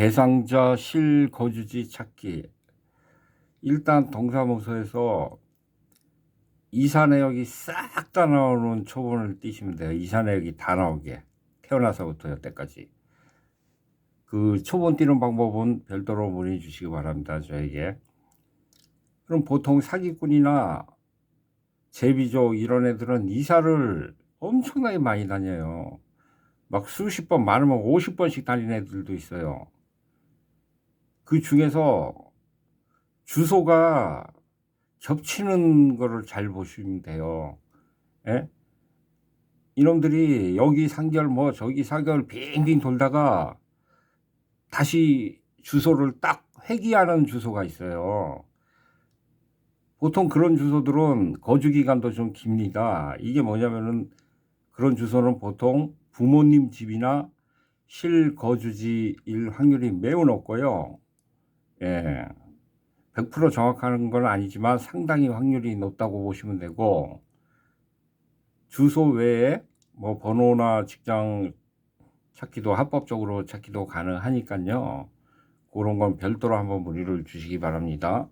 대상자 실거주지 찾기. 일단 동사무소에서 이사 내역이 싹 다 나오는 초본을 띄시면 돼요. 이사 내역이 다 나오게. 태어나서부터 여태까지. 그 초본 띄는 방법은 별도로 문의 주시기 바랍니다. 저에게. 그럼 보통 사기꾼이나 제비족 이런 애들은 이사를 엄청나게 많이 다녀요. 막 수십 번, 많으면 50번씩 다니는 애들도 있어요. 그 중에서 주소가 겹치는 거를 잘 보시면 돼요. 예? 이놈들이 여기 상결 뭐 저기 상결 빙빙 돌다가 다시 주소를 딱 회귀하는 주소가 있어요. 보통 그런 주소들은 거주 기간도 좀 깁니다. 이게 뭐냐면은 그런 주소는 보통 부모님 집이나 실거주지일 확률이 매우 높고요. 예. 100% 정확한 건 아니지만 상당히 확률이 높다고 보시면 되고 주소 외에 뭐 번호나 직장 찾기도 합법적으로 찾기도 가능하니까요. 그런 건 별도로 한번 문의를 주시기 바랍니다.